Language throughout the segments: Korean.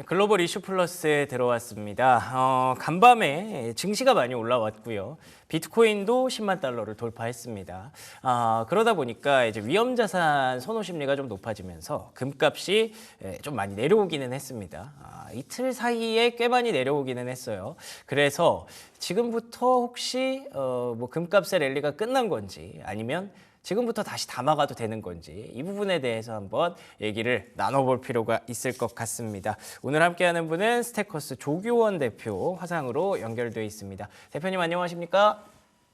네, 글로벌 이슈 플러스에 들어왔습니다. 어, 간밤에 증시가 많이 올라왔고요. 비트코인도 10만 달러를 돌파했습니다. 아, 그러다 보니까 이제 위험 자산 선호 심리가 좀 높아지면서 금값이 예, 좀 많이 내려오기는 했습니다. 아, 이틀 사이에 꽤 많이 내려오기는 했어요. 그래서 지금부터 혹시 어, 뭐 금값의 랠리가 끝난 건지 아니면 지금부터 다시 담아가도 되는 건지 이 부분에 대해서 한번 얘기를 나눠볼 필요가 있을 것 같습니다. 오늘 함께하는 분은 스테커스 조규원 대표 화상으로 연결되어 있습니다. 대표님 안녕하십니까?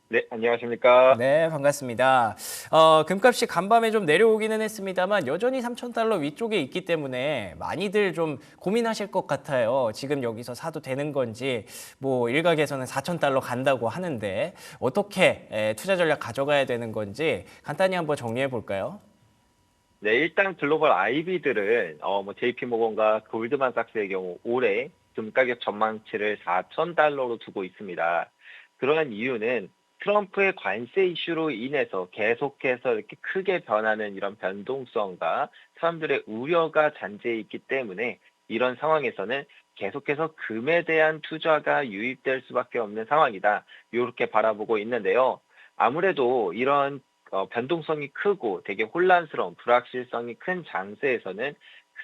네, 안녕하십니까. 네, 반갑습니다. 어, 금값이 간밤에 좀 내려오기는 했습니다만 여전히 3천 달러 위쪽에 있기 때문에 많이들 좀 고민하실 것 같아요. 지금 여기서 사도 되는 건지 뭐 일각에서는 4천 달러 간다고 하는데 어떻게 에, 투자 전략 가져가야 되는 건지 간단히 한번 정리해 볼까요? 네, 일단 글로벌 IB들은 어, 뭐 JP 모건과 골드만삭스의 경우 올해 금 가격 전망치를 4천 달러로 두고 있습니다. 그러한 이유는 트럼프의 관세 이슈로 인해서 계속해서 이렇게 크게 변하는 이런 변동성과 사람들의 우려가 잔재해 있기 때문에 이런 상황에서는 계속해서 금에 대한 투자가 유입될 수밖에 없는 상황이다. 이렇게 바라보고 있는데요. 아무래도 이런 어, 변동성이 크고 되게 혼란스러운 불확실성이 큰 장세에서는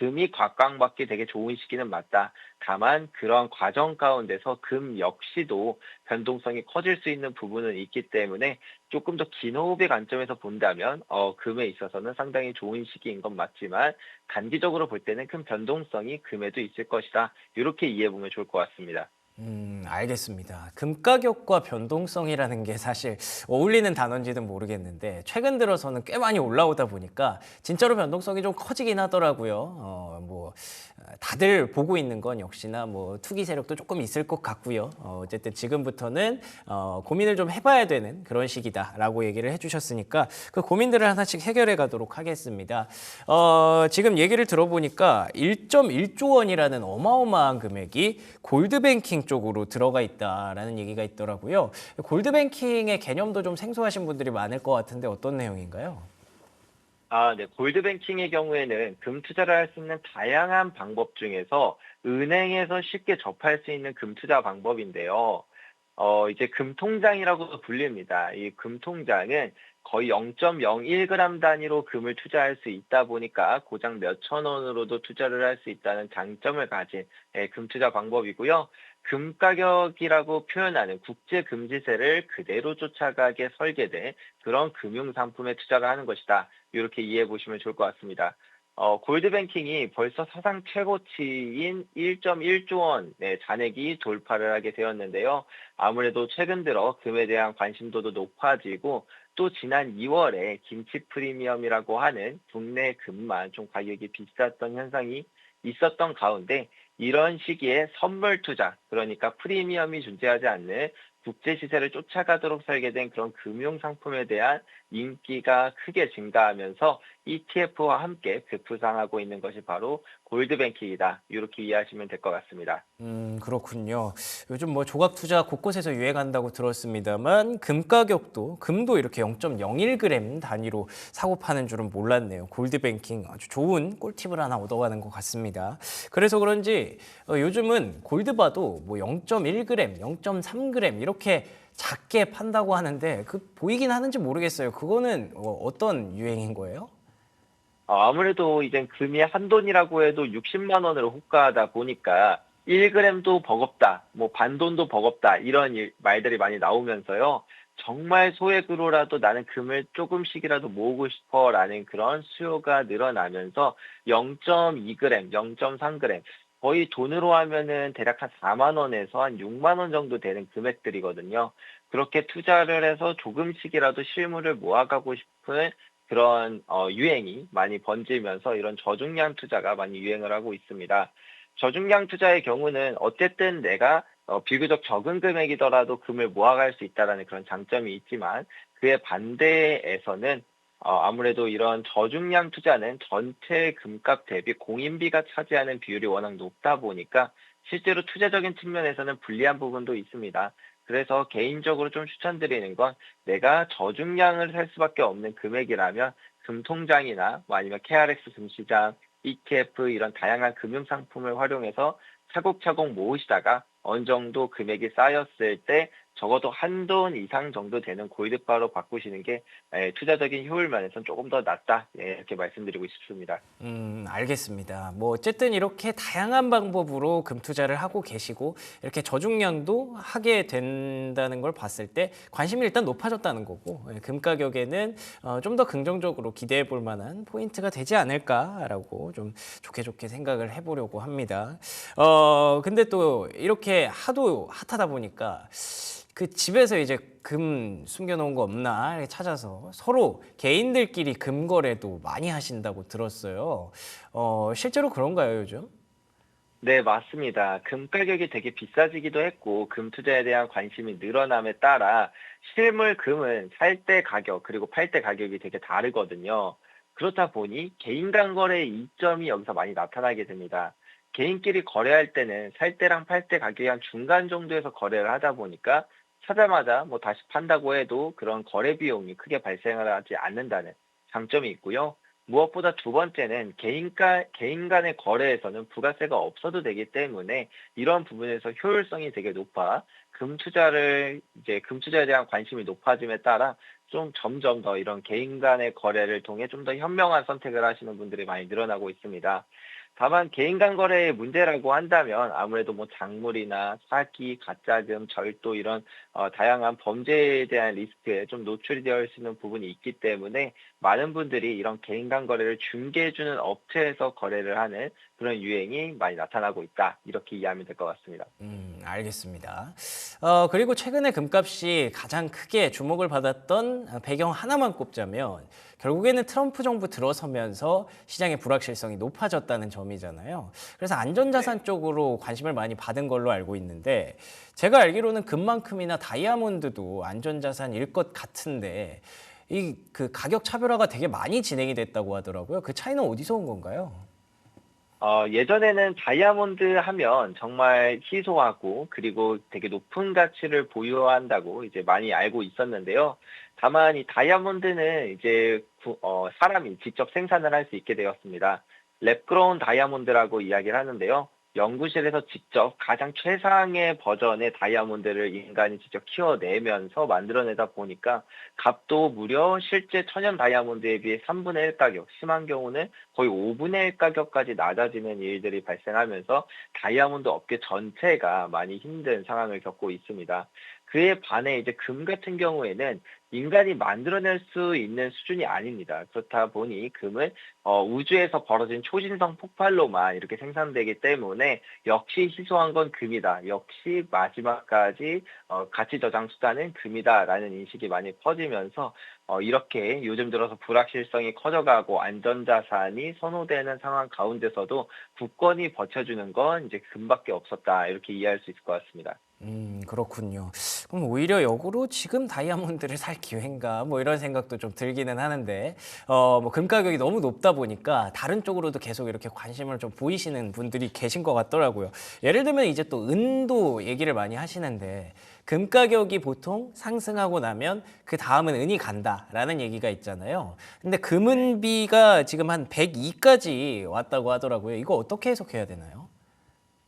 금이 곽광받기 되게 좋은 시기는 맞다. 다만 그런 과정 가운데서 금 역시도 변동성이 커질 수 있는 부분은 있기 때문에 조금 더 긴 호흡의 관점에서 본다면 어, 금에 있어서는 상당히 좋은 시기인 건 맞지만 단기적으로 볼 때는 큰 변동성이 금에도 있을 것이다. 이렇게 이해해 보면 좋을 것 같습니다. 음, 알겠습니다. 금가격과 변동성이라는 게 사실 어울리는 단어인지는 모르겠는데 최근 들어서는 꽤 많이 올라오다 보니까 진짜로 변동성이 좀 커지긴 하더라고요. 어, 뭐 다들 보고 있는 건 역시나 뭐 투기 세력도 조금 있을 것 같고요. 어, 어쨌든 지금부터는 어, 고민을 좀 해봐야 되는 그런 시기다라고 얘기를 해주셨으니까 그 고민들을 하나씩 해결해 가도록 하겠습니다. 어, 지금 얘기를 들어보니까 1.1조 원이라는 어마어마한 금액이 골드뱅킹 쪽으로 들어가 있다라는 얘기가 있더라고요. 골드뱅킹의 개념도 좀 생소하신 분들이 많을 것 같은데 어떤 내용인가요? 아, 네. 골드뱅킹의 경우에는 금 투자를 할 수 있는 다양한 방법 중에서 은행에서 쉽게 접할 수 있는 금 투자 방법인데요. 어, 이제 금통장이라고도 불립니다. 이 금통장은 거의 0.01g 단위로 금을 투자할 수 있다 보니까 고작 몇천 원으로도 투자를 할 수 있다는 장점을 가진 예, 금 투자 방법이고요. 금 가격이라고 표현하는 국제 금지세를 그대로 쫓아가게 설계된 그런 금융 상품에 투자를 하는 것이다. 이렇게 이해해 보시면 좋을 것 같습니다. 어, 골드뱅킹이 벌써 사상 최고치인 1.1조 원의 잔액이 돌파를 하게 되었는데요. 아무래도 최근 들어 금에 대한 관심도도 높아지고 또 지난 2월에 김치 프리미엄이라고 하는 국내 금만 좀 가격이 비쌌던 현상이 있었던 가운데 이런 시기에 선물 투자, 그러니까 프리미엄이 존재하지 않는 국제 시세를 쫓아가도록 설계된 그런 금융 상품에 대한 인기가 크게 증가하면서 ETF와 함께 급부상하고 있는 것이 바로 골드뱅킹이다. 이렇게 이해하시면 될 것 같습니다. 음, 그렇군요. 요즘 뭐 조각 투자 곳곳에서 유행한다고 들었습니다만 금 가격도 금도 이렇게 0.01g 단위로 사고 파는 줄은 몰랐네요. 골드뱅킹 아주 좋은 꿀팁을 하나 얻어가는 것 같습니다. 그래서 그런지 어, 요즘은 골드바도 뭐 0.1g, 0.3g 이렇게 작게 판다고 하는데 그 보이긴 하는지 모르겠어요. 그거는 어, 어떤 유행인 거예요? 어, 아무래도 이제 금이 한 돈이라고 해도 60만 원으로 호가하다 보니까 1g도 버겁다, 뭐 반돈도 버겁다 이런 일- 말들이 많이 나오면서요. 정말 소액으로라도 나는 금을 조금씩이라도 모으고 싶어라는 그런 수요가 늘어나면서 0.2g, 0.3g 거의 돈으로 하면은 대략 한 4만 원에서 한 6만 원 정도 되는 금액들이거든요. 그렇게 투자를 해서 조금씩이라도 실물을 모아가고 싶은 그런 어, 유행이 많이 번지면서 이런 저중량 투자가 많이 유행을 하고 있습니다. 저중량 투자의 경우는 어쨌든 내가 어, 비교적 적은 금액이더라도 금을 모아갈 수 있다라는 그런 장점이 있지만 그의 반대에서는 어, 아무래도 이런 저중량 투자는 전체 금값 대비 공인비가 차지하는 비율이 워낙 높다 보니까 실제로 투자적인 측면에서는 불리한 부분도 있습니다. 그래서 개인적으로 좀 추천드리는 건 내가 저중량을 살 수밖에 없는 금액이라면 금통장이나 뭐 아니면 KRX 금시장, ETF 이런 다양한 금융 상품을 활용해서 차곡차곡 모으시다가 어느 정도 금액이 쌓였을 때 적어도 한 돈 이상 정도 되는 골드바로 바꾸시는 게 예, 투자적인 효율 면에서는 조금 더 낫다 예, 이렇게 말씀드리고 싶습니다. 음, 알겠습니다. 뭐 어쨌든 이렇게 다양한 방법으로 금 투자를 하고 계시고 이렇게 저중년도 하게 된다는 걸 봤을 때 관심이 일단 높아졌다는 거고 예, 금 가격에는 어, 좀 더 긍정적으로 기대해 볼 만한 포인트가 되지 않을까라고 좀 좋게 좋게 생각을 해보려고 합니다. 어, 근데 또 이렇게 하도 핫하다 보니까 그 집에서 이제 금 숨겨놓은 거 없나 찾아서 서로 개인들끼리 금 거래도 많이 하신다고 들었어요. 어, 실제로 그런가요, 요즘? 네, 맞습니다. 금 가격이 되게 비싸지기도 했고, 금 투자에 대한 관심이 늘어남에 따라 실물 금은 살 때 가격, 그리고 팔 때 가격이 되게 다르거든요. 그렇다 보니 개인 간 거래의 이점이 여기서 많이 나타나게 됩니다. 개인끼리 거래할 때는 살 때랑 팔 때 가격이 한 중간 정도에서 거래를 하다 보니까 사자마자 뭐 다시 판다고 해도 그런 거래 비용이 크게 발생을 하지 않는다는 장점이 있고요. 무엇보다 두 번째는 개인 간, 개인 간의 거래에서는 부가세가 없어도 되기 때문에 이런 부분에서 효율성이 되게 높아 금 투자를 이제 금 투자에 대한 관심이 높아짐에 따라 좀 점점 더 이런 개인 간의 거래를 통해 좀 더 현명한 선택을 하시는 분들이 많이 늘어나고 있습니다. 다만 개인 간 거래의 문제라고 한다면 아무래도 뭐 작물이나 사기, 가짜금, 절도 이런 어, 다양한 범죄에 대한 리스크에 좀 노출이 되어 있는 부분이 있기 때문에 많은 분들이 이런 개인 간 거래를 중개해주는 업체에서 거래를 하는 그런 유행이 많이 나타나고 있다. 이렇게 이해하면 될 것 같습니다. 음, 알겠습니다. 어, 그리고 최근에 금값이 가장 크게 주목을 받았던 배경 하나만 꼽자면 결국에는 트럼프 정부 들어서면서 시장의 불확실성이 높아졌다는 점이잖아요. 그래서 안전자산 쪽으로 관심을 많이 받은 걸로 알고 있는데 제가 알기로는 금만큼이나 다이아몬드도 안전자산일 것 같은데 이 그 가격 차별화가 되게 많이 진행이 됐다고 하더라고요. 그 차이는 어디서 온 건가요? 어, 예전에는 다이아몬드 하면 정말 희소하고 그리고 되게 높은 가치를 보유한다고 이제 많이 알고 있었는데요. 다만 이 다이아몬드는 이제 구- 어, 사람이 직접 생산을 할 수 있게 되었습니다. 랩그로운 다이아몬드라고 이야기를 하는데요. 연구실에서 직접 가장 최상의 버전의 다이아몬드를 인간이 직접 키워내면서 만들어내다 보니까 값도 무려 실제 천연 다이아몬드에 비해 3분의 1 가격, 심한 경우는 거의 5분의 1 가격까지 낮아지는 일들이 발생하면서 다이아몬드 업계 전체가 많이 힘든 상황을 겪고 있습니다. 그에 반해 이제 금 같은 경우에는 인간이 만들어낼 수 있는 수준이 아닙니다. 그렇다 보니 금은 어, 우주에서 벌어진 초신성 폭발로만 이렇게 생산되기 때문에 역시 희소한 건 금이다. 역시 마지막까지 어, 가치 저장 수단은 금이다라는 인식이 많이 퍼지면서 어, 이렇게 요즘 들어서 불확실성이 커져가고 안전자산이 선호되는 상황 가운데서도 국권이 버텨주는 건 이제 금밖에 없었다. 이렇게 이해할 수 있을 것 같습니다. 음, 그렇군요. 그럼 오히려 역으로 지금 다이아몬드를 살 기회인가 뭐 이런 생각도 좀 들기는 하는데 어, 뭐 금 가격이 너무 높다 보니까 다른 쪽으로도 계속 이렇게 관심을 좀 보이시는 분들이 계신 것 같더라고요. 예를 들면 이제 또 은도 얘기를 많이 하시는데 금 가격이 보통 상승하고 나면 그 다음은 은이 간다라는 얘기가 있잖아요. 근데 금은비가 지금 한 102까지 왔다고 하더라고요. 이거 어떻게 해석해야 되나요?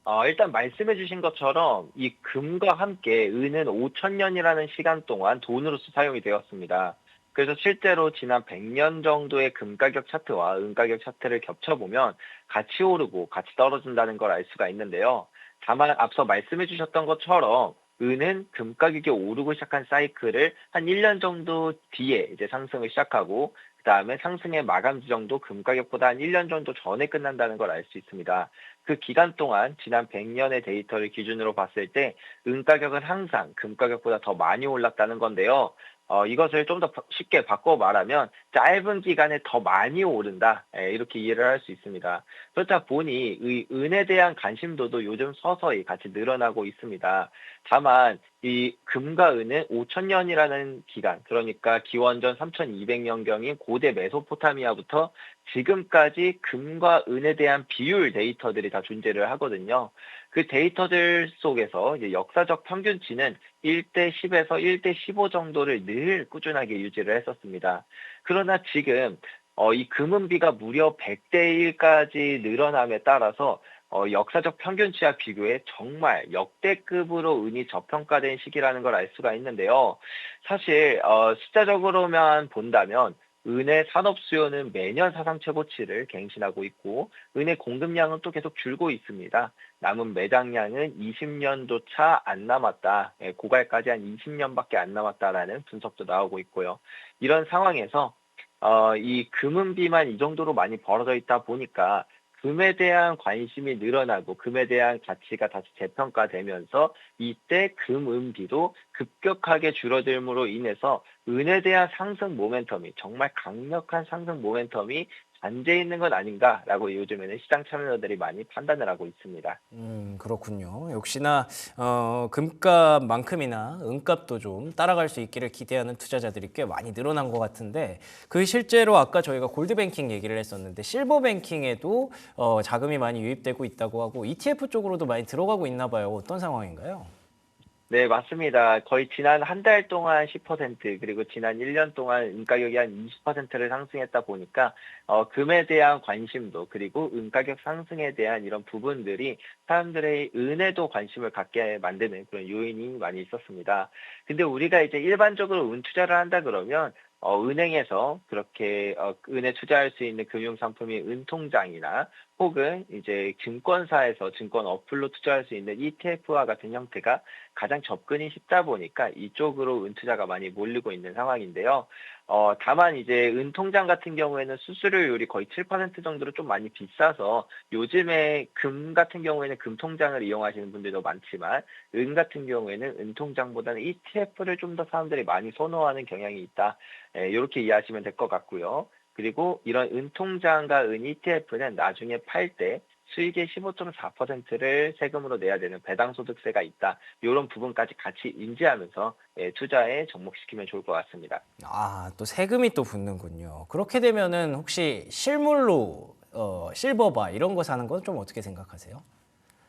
어, 일단 말씀해 주신 것처럼 이 금과 함께 은은 5천 년이라는 시간 동안 돈으로서 사용이 되었습니다. 그래서 실제로 지난 100년 정도의 금 가격 차트와 은 가격 차트를 겹쳐보면 같이 오르고 같이 떨어진다는 걸 알 수가 있는데요. 다만 앞서 말씀해 주셨던 것처럼 은은 금 가격이 오르고 시작한 사이클을 한 1년 정도 뒤에 이제 상승을 시작하고 그 다음에 상승의 마감 지정도 금 가격보다 한 1년 정도 전에 끝난다는 걸 알 수 있습니다. 그 기간 동안 지난 100년의 데이터를 기준으로 봤을 때 은 가격은 항상 금 가격보다 더 많이 올랐다는 건데요. 어, 이것을 좀 더 쉽게 바꿔 말하면 짧은 기간에 더 많이 오른다. 예, 이렇게 이해를 할 수 있습니다. 그렇다 보니 의 은에 대한 관심도도 요즘 서서히 같이 늘어나고 있습니다. 다만 이 금과 은은 5천년이라는 기간, 그러니까 기원전 3200년경인 고대 메소포타미아부터 지금까지 금과 은에 대한 비율 데이터들이 다 존재를 하거든요. 그 데이터들 속에서 역사적 평균치는 1대 10에서 1대 15 정도를 늘 꾸준하게 유지를 했었습니다. 그러나 지금 어, 이 금은비가 무려 100대 1까지 늘어남에 따라서 어, 역사적 평균치와 비교해 정말 역대급으로 은이 저평가된 시기라는 걸 알 수가 있는데요. 사실 어, 숫자적으로만 본다면 은의 산업 수요는 매년 사상 최고치를 갱신하고 있고 은의 공급량은 또 계속 줄고 있습니다. 남은 매장량은 20년도 차 안 남았다. 예, 고갈까지 한 20년밖에 안 남았다라는 분석도 나오고 있고요. 이런 상황에서 어, 이 금은비만 이 정도로 많이 벌어져 있다 보니까 금에 대한 관심이 늘어나고 금에 대한 가치가 다시 재평가되면서 이때 금 은비도 급격하게 줄어들므로 인해서 은에 대한 상승 모멘텀이 정말 강력한 상승 모멘텀이 안돼 있는 건 아닌가라고 요즘에는 시장 참여자들이 많이 판단을 하고 있습니다. 음, 그렇군요. 역시나 어, 금값만큼이나 은값도 좀 따라갈 수 있기를 기대하는 투자자들이 꽤 많이 늘어난 것 같은데 그 실제로 아까 저희가 골드뱅킹 얘기를 했었는데 실버뱅킹에도 어, 자금이 많이 유입되고 있다고 하고 ETF 쪽으로도 많이 들어가고 있나 봐요. 어떤 상황인가요? 네, 맞습니다. 거의 지난 한 달 동안 10% 그리고 지난 1년 동안 은가격이 한 20%를 상승했다 보니까 어, 금에 대한 관심도 그리고 은가격 상승에 대한 이런 부분들이 사람들의 은에도 관심을 갖게 만드는 그런 요인이 많이 있었습니다. 근데 우리가 이제 일반적으로 은 투자를 한다 그러면 어, 은행에서 그렇게 어, 은에 투자할 수 있는 금융 상품이 은통장이나 혹은 이제 증권사에서 증권 어플로 투자할 수 있는 ETF와 같은 형태가 가장 접근이 쉽다 보니까 이쪽으로 은 투자가 많이 몰리고 있는 상황인데요. 어, 다만 이제 은 통장 같은 경우에는 수수료율이 거의 7% 정도로 좀 많이 비싸서 요즘에 금 같은 경우에는 금 통장을 이용하시는 분들도 많지만 은 같은 경우에는 은 통장보다는 ETF를 좀 더 사람들이 많이 선호하는 경향이 있다. 예, 이렇게 이해하시면 될 것 같고요. 그리고 이런 은 통장과 은 ETF는 나중에 팔 때 수익의 15.4%를 세금으로 내야 되는 배당소득세가 있다. 이런 부분까지 같이 인지하면서 예, 투자에 접목시키면 좋을 것 같습니다. 아, 또 세금이 또 붙는군요. 그렇게 되면은 혹시 실물로 어, 실버바 이런 거 사는 건 좀 어떻게 생각하세요?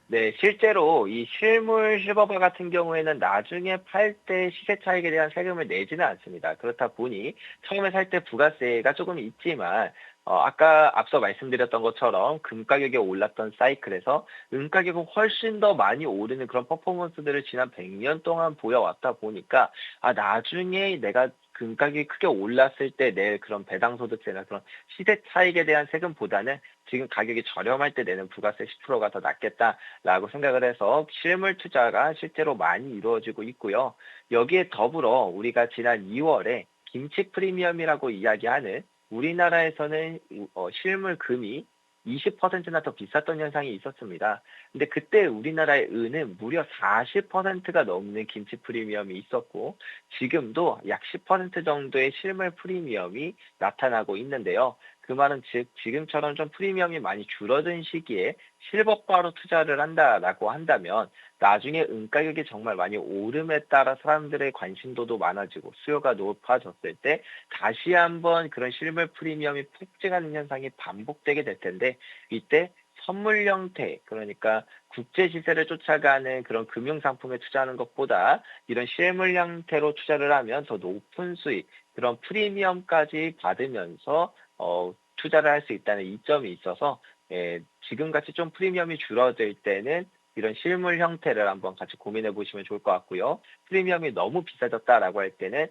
네, 실제로 이 실물 실버바 같은 경우에는 나중에 팔 때 시세 차익에 대한 세금을 내지는 않습니다. 그렇다 보니 처음에 살 때 부가세가 조금 있지만 어, 아까 앞서 말씀드렸던 것처럼 금 가격이 올랐던 사이클에서 은 가격은 훨씬 더 많이 오르는 그런 퍼포먼스들을 지난 100년 동안 보여왔다 보니까 아 나중에 내가 금 가격이 크게 올랐을 때 낼 그런 배당소득세나 그런 시세 차익에 대한 세금보다는 지금 가격이 저렴할 때 내는 부가세 10%가 더 낫겠다라고 생각을 해서 실물 투자가 실제로 많이 이루어지고 있고요. 여기에 더불어 우리가 지난 2월에 김치 프리미엄이라고 이야기하는 우리나라에서는 어, 실물 금이 20%나 더 비쌌던 현상이 있었습니다. 근데 그때 우리나라의 은은 무려 40%가 넘는 김치 프리미엄이 있었고 지금도 약 10% 정도의 실물 프리미엄이 나타나고 있는데요. 그 말은 즉 지금처럼 좀 프리미엄이 많이 줄어든 시기에 실버바로 투자를 한다라고 한다면 나중에 은 가격이 정말 많이 오름에 따라 사람들의 관심도도 많아지고 수요가 높아졌을 때 다시 한번 그런 실물 프리미엄이 폭증하는 현상이 반복되게 될 텐데 이때 선물 형태 그러니까 국제 시세를 쫓아가는 그런 금융 상품에 투자하는 것보다 이런 실물 형태로 투자를 하면 더 높은 수익 그런 프리미엄까지 받으면서 어, 투자를 할 수 있다는 이점이 있어서 예, 지금같이 좀 프리미엄이 줄어들 때는 이런 실물 형태를 한번 같이 고민해 보시면 좋을 것 같고요. 프리미엄이 너무 비싸졌다라고 할 때는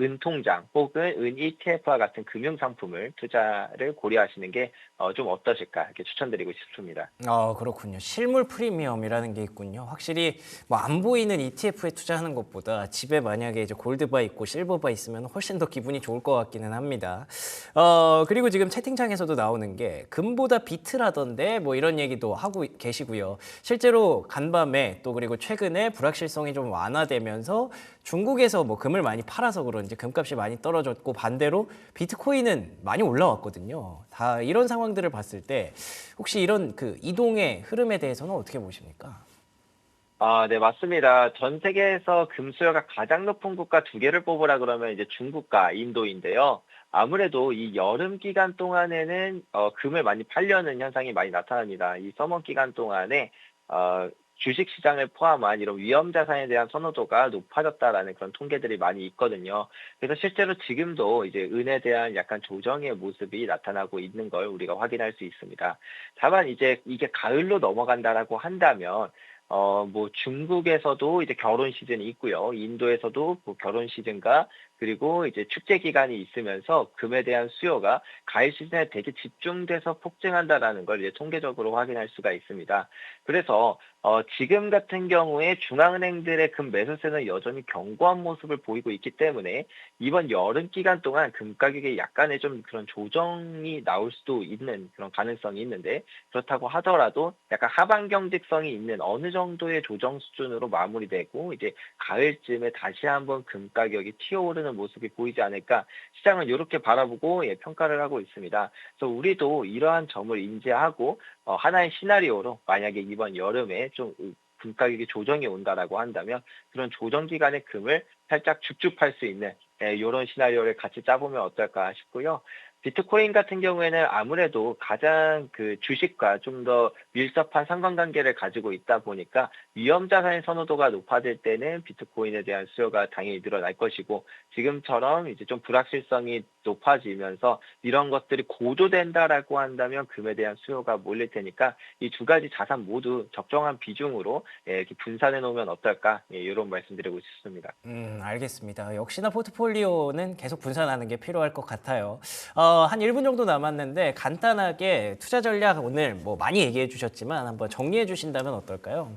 은통장 혹은 은 ETF와 같은 금융 상품을 투자를 고려하시는 게 좀 어떠실까 이렇게 추천드리고 싶습니다. 아, 그렇군요. 실물 프리미엄이라는 게 있군요. 확실히 뭐 안 보이는 ETF에 투자하는 것보다 집에 만약에 이제 골드바 있고 실버바 있으면 훨씬 더 기분이 좋을 것 같기는 합니다. 어, 그리고 지금 채팅창에서도 나오는 게 금보다 비트라던데 뭐 이런 얘기도 하고 계시고요. 실제로 간밤에 또 그리고 최근에 불확실성이 좀 완화되면서 중국에서 뭐 금을 많이 팔아서 그런지 금값이 많이 떨어졌고 반대로 비트코인은 많이 올라왔거든요. 다 이런 상황들을 봤을 때 혹시 이런 그 이동의 흐름에 대해서는 어떻게 보십니까? 아, 네, 맞습니다. 전 세계에서 금 수요가 가장 높은 국가 두 개를 뽑으라 그러면 이제 중국과 인도인데요. 아무래도 이 여름 기간 동안에는 어, 금을 많이 팔려는 현상이 많이 나타납니다. 이 서머 기간 동안에 어, 주식 시장을 포함한 이런 위험 자산에 대한 선호도가 높아졌다라는 그런 통계들이 많이 있거든요. 그래서 실제로 지금도 이제 은에 대한 약간 조정의 모습이 나타나고 있는 걸 우리가 확인할 수 있습니다. 다만 이제 이게 가을로 넘어간다라고 한다면 어, 뭐 중국에서도 이제 결혼 시즌이 있고요. 인도에서도 뭐 결혼 시즌과 그리고 이제 축제 기간이 있으면서 금에 대한 수요가 가을 시즌에 되게 집중돼서 폭증한다라는 걸 이제 통계적으로 확인할 수가 있습니다. 그래서 어, 지금 같은 경우에 중앙은행들의 금 매수세는 여전히 견고한 모습을 보이고 있기 때문에 이번 여름 기간 동안 금 가격에 약간의 좀 그런 조정이 나올 수도 있는 그런 가능성이 있는데 그렇다고 하더라도 약간 하반 경직성이 있는 어느 정도의 조정 수준으로 마무리되고 이제 가을쯤에 다시 한번 금 가격이 튀어오르는 모습이 보이지 않을까 시장은 이렇게 바라보고 예, 평가를 하고 있습니다. 그래서 우리도 이러한 점을 인지하고 어, 하나의 시나리오로 만약에 이번 여름에 좀 금 가격이 조정이 온다라고 한다면 그런 조정 기간의 금을 살짝 줍줍할 수 있는 예, 이런 시나리오를 같이 짜보면 어떨까 싶고요. 비트코인 같은 경우에는 아무래도 가장 그 주식과 좀 더 밀접한 상관관계를 가지고 있다 보니까 위험 자산의 선호도가 높아질 때는 비트코인에 대한 수요가 당연히 늘어날 것이고 지금처럼 이제 좀 불확실성이 높아지면서 이런 것들이 고조된다라고 한다면 금에 대한 수요가 몰릴 테니까 이 두 가지 자산 모두 적정한 비중으로 예, 이렇게 분산해 놓으면 어떨까 예, 이런 말씀드리고 싶습니다. 음, 알겠습니다. 역시나 포트폴리오는 계속 분산하는 게 필요할 것 같아요. 어, 한 1분 정도 남았는데 간단하게 투자 전략 오늘 뭐 많이 얘기해 주셨지만 한번 정리해 주신다면 어떨까요?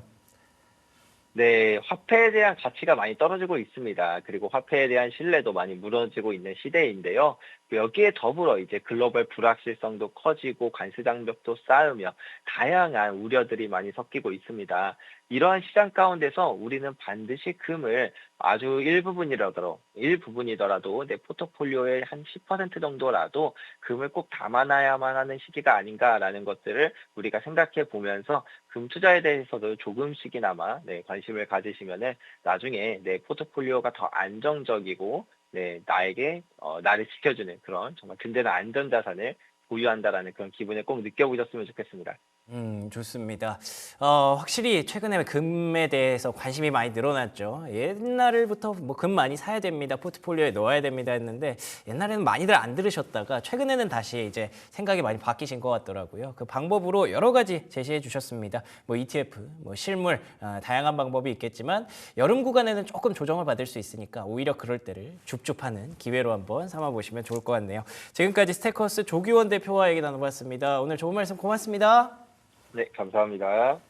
네, 화폐에 대한 가치가 많이 떨어지고 있습니다. 그리고 화폐에 대한 신뢰도 많이 무너지고 있는 시대인데요. 여기에 더불어 이제 글로벌 불확실성도 커지고 관세 장벽도 쌓으며 다양한 우려들이 많이 섞이고 있습니다. 이러한 시장 가운데서 우리는 반드시 금을 아주 일부분이라도 일부분이더라도 내 포트폴리오의 한 10% 정도라도 금을 꼭 담아놔야만 하는 시기가 아닌가라는 것들을 우리가 생각해 보면서 금 투자에 대해서도 조금씩이나마 네, 관심을 가지시면은 나중에 내 포트폴리오가 더 안정적이고 네, 나에게 어, 나를 지켜주는 그런 정말 든든한 안전 자산을 보유한다라는 그런 기분을 꼭 느껴보셨으면 좋겠습니다. 음, 좋습니다. 어, 확실히 최근에 금에 대해서 관심이 많이 늘어났죠. 옛날부터 뭐 금 많이 사야 됩니다. 포트폴리오에 넣어야 됩니다 했는데 옛날에는 많이들 안 들으셨다가 최근에는 다시 이제 생각이 많이 바뀌신 것 같더라고요. 그 방법으로 여러 가지 제시해 주셨습니다. 뭐 ETF, 뭐 실물, 아, 다양한 방법이 있겠지만 여름 구간에는 조금 조정을 받을 수 있으니까 오히려 그럴 때를 줍줍하는 기회로 한번 삼아 보시면 좋을 것 같네요. 지금까지 스테커스 조규원 대표와 얘기 나눠봤습니다. 오늘 좋은 말씀 고맙습니다. 네, 감사합니다.